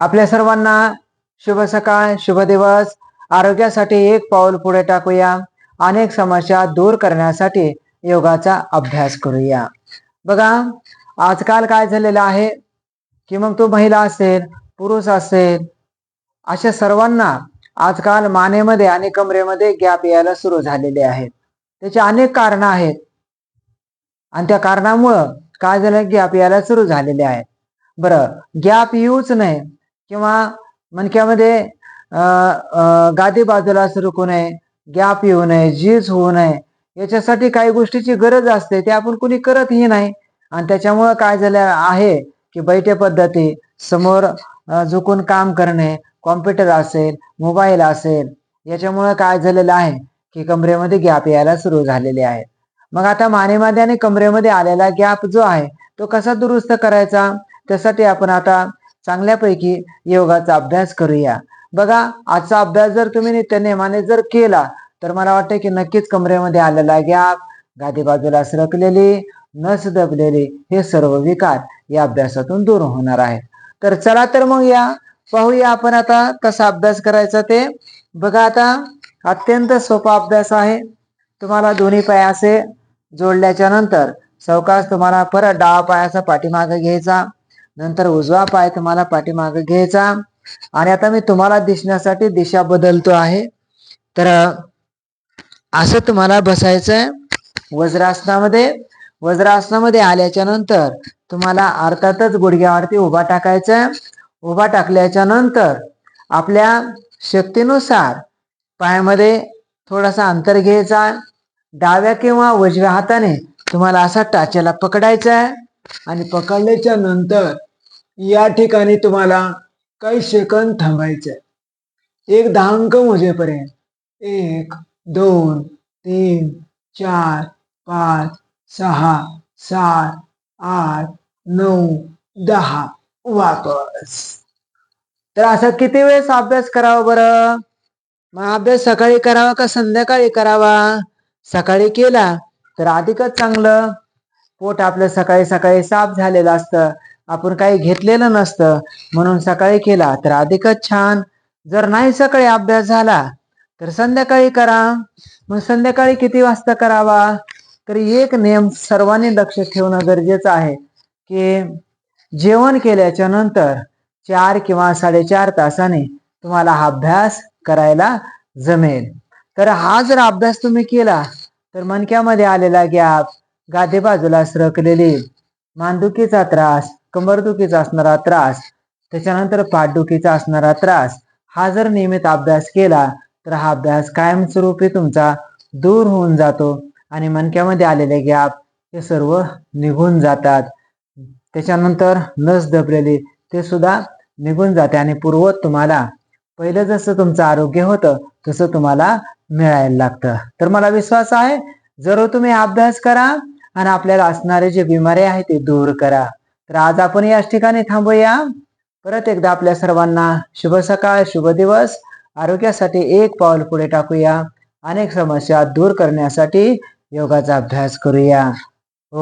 आपल्या सर्वांना शुभ सकाळ शुभ दिवस. आरोग्यासाठी एक पाऊल पुढे टाकूया. अनेक समस्या दूर करण्यासाठी योगाचा अभ्यास करूया. बघा आजकाल काय झालेलं आहे? की मग तो महिला असेल पुरुष असेल अशा सर्वांना आजकाल मानेमध्ये आणि कमरेमध्ये गॅप यायला सुरू झालेले आहेत. त्याची अनेक कारणं आहेत. आणि त्या कारणामुळं काय झालं? गॅप यायला सुरू झालेले आहेत. बरं गॅप येऊच नाही. किंवा मणक्यामध्ये गादी बाजूला सरकू नये गॅप येऊ नये झीज होऊ नये याच्यासाठी काही गोष्टीची गरज असते ते आपण कुणी करतही नाही. आणि त्याच्यामुळं काय झालं आहे की बैठे पद्धती समोर झुकून काम करणे कॉम्प्युटर असेल मोबाईल असेल याच्यामुळं काय झालेलं आहे की कमरेमध्ये गॅप यायला सुरू झालेले आहे. मग आता मानेमध्ये आणि कमरेमध्ये आलेला गॅप जो आहे तो कसा दुरुस्त करायचा? त्यासाठी आपण आता चांगल्यापैकी योगाचा अभ्यास करूया. बघा आजचा अभ्यास जर तुम्ही नित्य नेमाने जर केला तर मला वाटतं की नक्कीच कमरेमध्ये आलेला गॅप गादी बाजूला सरकलेली नस दबलेली हे सर्व विकार या अभ्यासातून दूर होणार आहेत. तर चला तर मग या पाहूया आपण आता कसा अभ्यास करायचा ते. बघा आता अत्यंत सोपा अभ्यास आहे. तुम्हाला दोन्ही पायासे जोडल्याच्या नंतर सावकाश तुम्हाला परत डावा पायाचा पाठीमागे घ्यायचा. नंतर उजवा पाय तुम्हाला पाठीमागे घ्यायचा. आणि आता मी तुम्हाला दिसण्यासाठी दिशा बदलतो आहे. तर असं तुम्हाला बसायचं आहे वज्रासनामध्ये. वज्रासनामध्ये आल्याच्यानंतर तुम्हाला अर्थातच गुडघ्यावरती उभा टाकायचा आहे उभा टाकल्याच्या नंतर आपल्या शक्तीनुसार पायामध्ये थोडासा अंतर घ्यायचा. डाव्या किंवा उजव्या हाताने तुम्हाला असा टाच्याला पकडायचा आहे आणि पकडल्याच्या नंतर या ठिकाणी तुम्हाला काही सेकंद थांबायचे आहे एक दहा अंक मोजेपर्यंत. एक दोन तीन चार पाच सहा सात आठ नऊ दहा. वापस. तर असं किती वेळेस अभ्यास करावा बरं? मग अभ्यास सकाळी करावा का संध्याकाळी करावा? सकाळी केला तर अधिकच चांगलं. पोट आपलं सकाळी सकाळी साफ झालेलं असतं. आपण काही घेतलेलं नसतं. म्हणून सकाळी केला तर अधिकच छान. जर नाही सकाळी अभ्यास झाला तर संध्याकाळी करा. मग संध्याकाळी किती वाजता करावा? तर एक नियम सर्वांनी लक्ष ठेवणं गरजेचं आहे की जेवण केल्याच्यानंतर चार किंवा साडेचार तासाने तुम्हाला हा अभ्यास करायला जमेल. तर हा जर अभ्यास तुम्ही केला तर मणक्यामध्ये आलेला गॅप गादी बाजूला सरकलेली मांदुकीचा त्रास कंबरदुखीचा असणारा त्रास त्याच्यानंतर पाठदुखीचा असणारा त्रास. हा जर नियमित अभ्यास केला तर हा अभ्यास कायमस्वरूपी तुमचा दूर होऊन जातो आणि मणक्यामध्ये आलेले गॅप हे सर्व निघून जातात. त्याच्यानंतर नस दबलेली ते सुद्धा निघून जाते आणि पूर्वत तुम्हाला पहिलं जसं तुमचं आरोग्य होतं तसं तुम्हाला मिळायला लागतं. तर मला विश्वास आहे जर तुम्ही अभ्यास करा आणि आपल्याला असणारे जे बिमारी आहे ते दूर करा. तर आज आपण याच ठिकाणी थांबूया. परत एकदा आपल्या सर्वांना शुभ सकाळ शुभ दिवस. आरोग्यासाठी एक पाऊल पुढे टाकूया. अनेक समस्या दूर करण्यासाठी योगाचा अभ्यास करूया. ओ